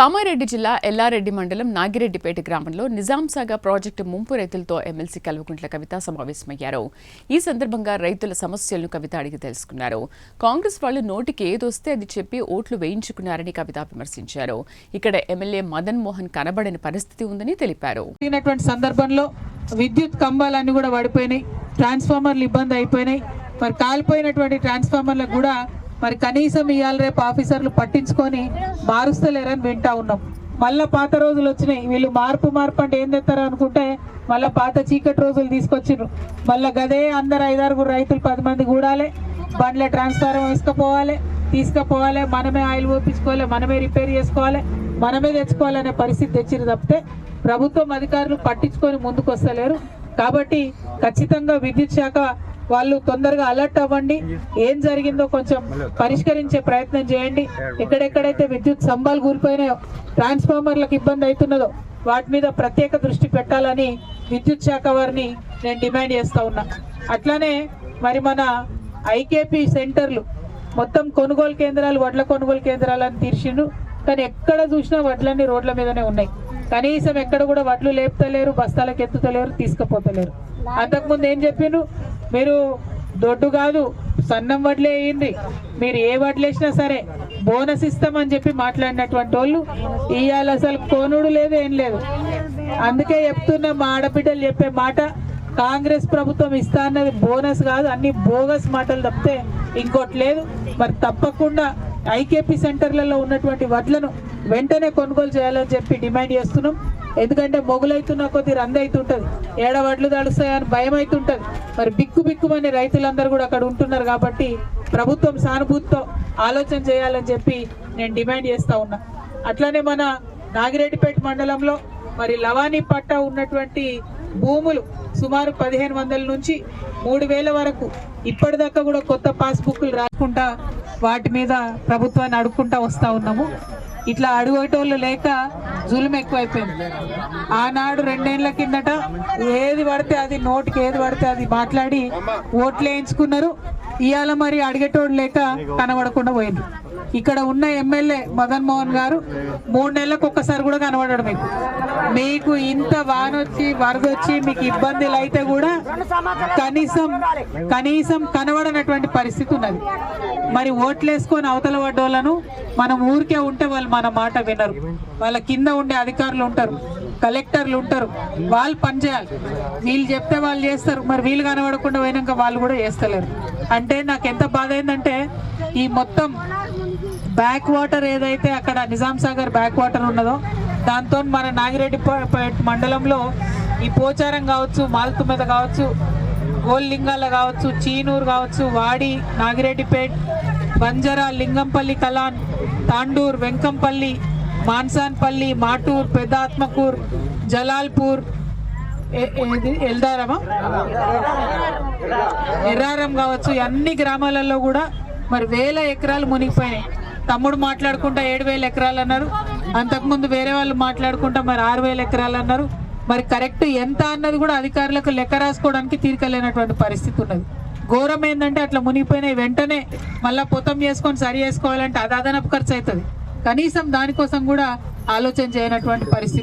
కామారెడ్డి జిల్లా ఎల్లారెడ్డి మండలం నాగిరెడ్డిపేట గ్రామంలో నిజాం సాగర్ ప్రాజెక్టు ముంపు రైతులతో ఎమ్మెల్సీ కల్వకుంట్ల కవిత సమావేశమయ్యారు. ఈ సందర్భంగా రైతుల సమస్యలను కవిత అడిగి తెలుసుకున్నారు. కాంగ్రెస్ వాళ్ళు నోటికి ఏదొస్తే అది చెప్పి ఓట్లు వేయించుకున్నారని కవిత విమర్శించారు. ఇక్కడ ఎమ్మెల్యే మదన్ మోహన్ కనబడని పరిస్థితి ఉందని తెలిపారు. సందర్భంలో విద్యుత్ కంబాలన్నీ కూడా పడిపోయినాయి. ట్రాన్స్ఫార్మర్లు ఇబ్బంది అయిపోయినాయి. మరి కాలిపోయినటువంటి ట్రాన్స్ఫార్మర్లకు కూడా మరి కనీసం ఇవాళ రేపు ఆఫీసర్లు పట్టించుకొని మారుస్తలేరని వింటా ఉన్నాం. మళ్ళా పాత రోజులు వచ్చినాయి. వీళ్ళు మార్పు మార్పు అంటే ఏం తెస్తారు అనుకుంటే మళ్ళీ పాత చీకటి రోజులు తీసుకొచ్చిండ్రు. మళ్ళీ గదే అందరు ఐదారుగురు రైతులు పది మంది కూడాలి. బండ్ల ట్రాన్స్ఫారం వేసుకుపోవాలి తీసుకుపోవాలి మనమే ఆయిల్ పోపించుకోవాలి మనమే రిపేర్ చేసుకోవాలి మనమే తెచ్చుకోవాలనే పరిస్థితి తెచ్చిరు తప్పితే ప్రభుత్వం అధికారులు పట్టించుకొని ముందుకు వస్తలేరు కాబట్టి ఖచ్చితంగా విద్యుత్ శాఖ వాళ్ళు తొందరగా అలర్ట్ అవ్వండి. ఏం జరిగిందో కొంచెం పరిష్కరించే ప్రయత్నం చేయండి. ఎక్కడెక్కడైతే విద్యుత్ స్తంభాలు కూలిపోయినాయో ట్రాన్స్ఫార్మర్లకు ఇబ్బంది అవుతున్నదో వాటి మీద ప్రత్యేక దృష్టి పెట్టాలని విద్యుత్ శాఖ వారిని నేను డిమాండ్ చేస్తా ఉన్నా. అట్లానే మరి మన ఐకేపీ సెంటర్లు మొత్తం కొనుగోలు కేంద్రాలు వడ్ల కొనుగోలు కేంద్రాలను తీర్చిండు కానీ ఎక్కడ చూసినా వడ్లన్నీ రోడ్ల మీదనే ఉన్నాయి. కనీసం ఎక్కడ కూడా వడ్లు లేపుతలేరు బస్తాలకు ఎత్తుతలేరు తీసుకుపోతలేరు. అంతకుముందు ఏం చెప్పిండ్రు? మీరు దొడ్డు కాదు సన్నం వడ్లే అయింది మీరు ఏ వడ్లు వేసినా సరే బోనస్ ఇస్తామని చెప్పి మాట్లాడినటువంటి వాళ్ళు ఇవాళ అసలు కోనుడు లేదు ఏం లేదు. అందుకే చెప్తున్నా మా ఆడబిడ్డలు చెప్పే మాట కాంగ్రెస్ ప్రభుత్వం ఇస్తా అన్నది బోనస్ కాదు అన్ని బోగస్ మాటలు తప్పితే ఇంకోటి లేదు. మరి తప్పకుండా ఐకేపీ సెంటర్లలో ఉన్నటువంటి వడ్లను వెంటనే కొనుగోలు చేయాలని చెప్పి డిమాండ్ చేస్తున్నాం. ఎందుకంటే మొగులైతున్న కొద్ది రంది అవుతుంటుంది ఏడ వడ్లు తడుస్తాయని భయం అవుతుంటుంది మరి బిక్కు బిక్కుమని రైతులందరూ కూడా అక్కడ ఉంటున్నారు కాబట్టి ప్రభుత్వం సానుభూతితో ఆలోచన చేయాలని చెప్పి నేను డిమాండ్ చేస్తూ ఉన్నా. అట్లానే మన నాగిరెడ్డిపేట మండలంలో మరి లవానీ పట్ట ఉన్నటువంటి భూములు సుమారు పదిహేను వందల నుంచి మూడు వేల వరకు ఇప్పటిదాకా కూడా కొత్త పాస్బుక్లు రాసుకుంటా వాటి మీద ప్రభుత్వాన్ని అడుక్కుంటా వస్తూ ఉన్నాము. ఇట్లా అడుగోటోళ్ళు లేక జులుం ఎక్కువైపోయింది. ఆనాడు రెండేళ్ళ కిందట ఏది పడితే అది నోటికి ఏది పడితే అది మాట్లాడి ఓట్లు వేయించుకున్నారు. ఇవాళ మరి అడిగేటోడు లేక కనబడకుండా పోయింది ఇక్కడ ఉన్న ఎమ్మెల్యే మదన్ మోహన్ గారు మూడు నెలలకు ఒక్కసారి కూడా కనబడడు మీకు. మీకు ఇంత వానొచ్చి వరద వచ్చి మీకు ఇబ్బందులు అయితే కూడా కనీసం కనీసం కనబడనటువంటి పరిస్థితి ఉన్నది. మరి ఓట్లేసుకొని అవతల పడ్డోళ్ళను మనం ఊరికే ఉంటే వాళ్ళు మన మాట వినరు. వాళ్ళ కింద ఉండే అధికారులు ఉంటారు కలెక్టర్లు ఉంటారు వాళ్ళు పనిచేయాలి వీళ్ళు చెప్తే వాళ్ళు చేస్తారు మరి వీళ్ళు కనబడకుండా పోయినాక వాళ్ళు కూడా చేస్తలేరు. అంటే నాకు ఎంత బాధ ఏంటంటే ఈ మొత్తం బ్యాక్ వాటర్ ఏదైతే అక్కడ నిజాం సాగర్ బ్యాక్ వాటర్ ఉన్నదో దాంతో మన నాగిరెడ్డి మండలంలో ఈ పోచారం కావచ్చు మాల్తుమెద కావచ్చు గోల్లింగాల కావచ్చు చీనూరు కావచ్చు వాడి నాగిరెడ్డిపేట్ బంజరా లింగంపల్లి కలాన్ తాండూర్ వెంకంపల్లి మాన్సాన్పల్లి మాటూర్ పెద్దాత్మకూర్ జలాల్పూర్ ఏది? ఎల్దారమా? ఎర్రారం కావచ్చు అన్ని గ్రామాలలో కూడా మరి వేల ఎకరాలు మునిగిపోయినాయి. తమ్ముడు మాట్లాడుకుంటా ఏడు వేల ఎకరాలు అన్నారు. అంతకుముందు వేరే వాళ్ళు మాట్లాడుకుంటా మరి ఆరు వేల ఎకరాలు అన్నారు. మరి కరెక్ట్ ఎంత అన్నది కూడా అధికారులకు లెక్క రాసుకోవడానికి తీరికలేనటువంటి పరిస్థితి ఉన్నది. ఘోరం ఏంటంటే అట్లా మునిగిపోయినాయి వెంటనే మళ్ళీ పొతం చేసుకొని సరి చేసుకోవాలంటే అది అదనపు ఖర్చు అవుతుంది. కనీసం దానికోసం కూడా ఆలోచన చేయనటువంటి పరిస్థితి